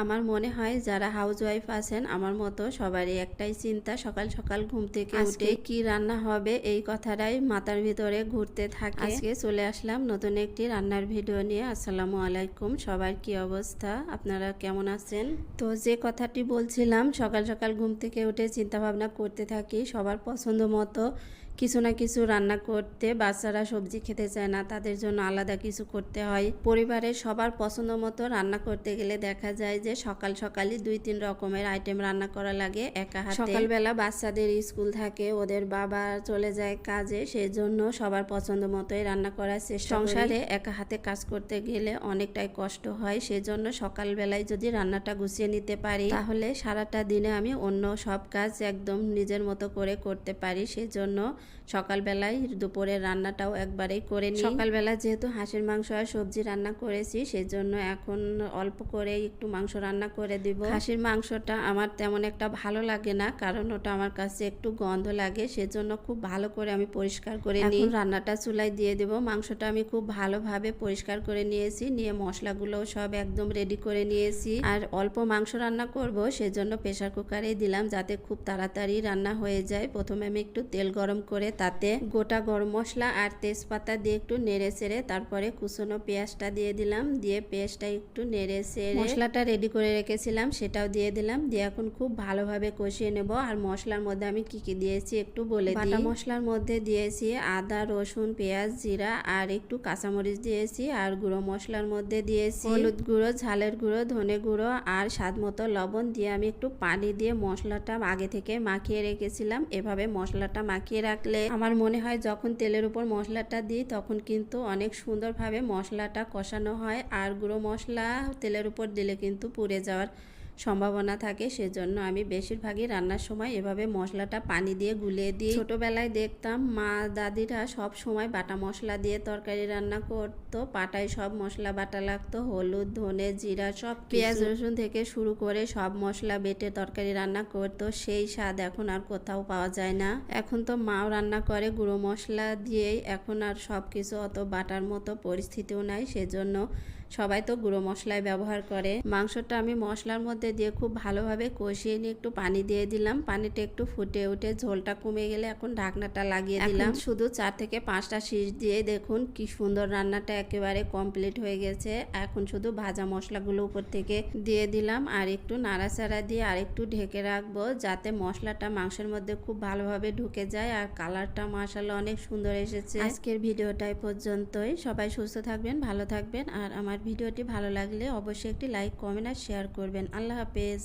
আমার মনে হয় যারা হাউস ওয়াইফ আছেন আমার মতো সবারই একটাই চিন্তা সকাল সকাল ঘুম থেকে উঠে কি রান্না হবে এই কথাটাই মাথার ভিতরে ঘুরতে থাকে। আজকে চলে আসলাম নতুন একটি রান্নার ভিডিও নিয়ে। আসসালামু আলাইকুম সবার কি অবস্থা? আপনারা কেমন আছেন? তো যে কথাটি বলছিলাম সকাল সকাল ঘুম থেকে উঠে চিন্তা ভাবনা করতে থাকি সবার পছন্দ মতো কিছু না কিছু রান্না করতে বাচ্চারা সবজি খেতে চায় না, তাদের জন্য আলাদা কিছু করতে হয়। পরিবারের সবার পছন্দ মতো রান্না করতে গেলে দেখা যায় যে সকাল সকালই দুই তিন রকমের আইটেম রান্না করা লাগে একা হাতে। সকালবেলা বাচ্চাদের স্কুল থাকে, ওদের বাবা চলে যায় কাজে সেই জন্য সবার পছন্দ মতোই রান্না করার চেষ্টা সংসারে একা হাতে কাজ করতে গেলে অনেকটাই কষ্ট হয়, সেজন্য সকালবেলায় যদি রান্নাটা গুছিয়ে নিতে পারি, তাহলে সারাটা দিনে আমি অন্য সব কাজ একদম নিজের মতো করে করতে পারি, সেজন্য সকালবেলায় দুপুরের রান্নাটাও একবারেই করে নিই। সকালবেলা যেহেতু হাঁসের মাংস আর সবজি রান্না করেছি সেজন্য এখন অল্প করে একটু মাংস রান্না করে দিব। হাঁসের মাংসটা আমার তেমন একটা ভালো লাগে না কারণ ওটা আমার কাছে একটু গন্ধ লাগে সেজন্য খুব ভালো করে আমি পরিষ্কার করে নিই। রান্নাটা চুলায় দিয়ে দেব। মাংসটা আমি খুব ভালোভাবে পরিষ্কার করে নিয়েছি নিয়ে মশলাগুলো সব একদম রেডি করে নিয়েছি। আর অল্প মাংস রান্না করব সেজন্য প্রেশার কুকারে দিলাম যাতে খুব তাড়াতাড়ি রান্না হয়ে যায়। প্রথমে আমি একটু তেল গরম করে তাতে গোটা গরম মশলা আর তেজপাতা দিয়ে একটু নেড়ে চেড়ে তারপরে কুচনো পেঁয়াজটা দিয়ে দিলাম। দিয়ে পেঁয়াজটা একটু নেড়ে চেড়ে মশলাটা রেডি করে রেখেছিলাম সেটাও দিয়ে দিলাম। দিয়ে এখন খুব ভালোভাবে কষিয়ে নেব। আর মশলার মধ্যে আমি কি কি দিয়েছি একটু বলে দিই। বাটা মশলার মধ্যে দিয়েছি আদা রসুন পেঁয়াজ জিরা আর একটু কাঁচামরিচ দিয়েছি। আর গুঁড়ো মশলার মধ্যে দিয়েছি হলুদ গুঁড়ো ঝালের গুঁড়ো ধনে গুঁড়ো আর স্বাদ মতো লবণ দিয়ে আমি একটু পানি দিয়ে মশলাটা আগে থেকে মাখিয়ে রেখেছিলাম। এভাবে মশলাটা মাখিয়ে রাখলে আমার মনে হয় যখন তেলের উপর মশলাটা দিই তখন কিন্তু অনেক সুন্দরভাবে মশলাটা কষানো হয় আর গুঁড়ো মশলা তেলের উপর দিলে কিন্তু পুড়ে যাওয়ার সম্ভাবনা থাকে, সেজন্য আমি বেশিরভাগই রান্নার সময় এভাবে মশলাটা পানি দিয়ে গুলিয়ে দিই। ছোটোবেলায় দেখতাম মা দাদিরা সব সময় বাটা মশলা দিয়ে তরকারি রান্না করতো, পাটায় সব মশলা বাটা লাগতো, হলুদ, ধনে, জিরা সব পেঁয়াজ, রসুন থেকে শুরু করে সব মশলা বেটে তরকারি রান্না করতো, সেই স্বাদ এখন আর কোথাও পাওয়া যায় না। এখন তো মাও রান্না করে গুঁড়ো মশলা দিয়েই, এখন আর সব কিছু অত বাটার মতো পরিস্থিতিও নাই, সেজন্য সবাই তো গুঁড়ো মশলাই ব্যবহার করে। মাংসটা আমি মশলার মধ্যে দিয়ে খুব ভালোভাবে কষিয়ে নিয়ে একটু পানি দিয়ে দিলাম। পানিটা একটু ফুটে উঠে ঝোলটা কমে গেলে এখন ঢাকনাটা লাগিয়ে দিলাম। শুধু চার থেকে পাঁচটা শীষ দিয়ে দেখুন কি সুন্দর রান্নাটা একেবারে কমপ্লিট হয়ে গেছে। এখন শুধু ভাজা মশলাগুলো উপর থেকে দিয়ে দিলাম আর একটু নাড়াচাড়া দিয়ে আর একটু ঢেকে রাখব যাতে মশলাটা মাংসের মধ্যে খুব ভালোভাবে ঢুকে যায় আর কালারটা মাসাল্লাহ অনেক সুন্দর এসেছে। আজকের ভিডিওটাই পর্যন্তই। সবাই সুস্থ থাকবেন ভালো থাকবেন আর আমার ভিডিওটি ভালো লাগলে অবশ্যই একটি লাইক কমেন্ট আর শেয়ার করবেন। আল্লাহ হাফেজ।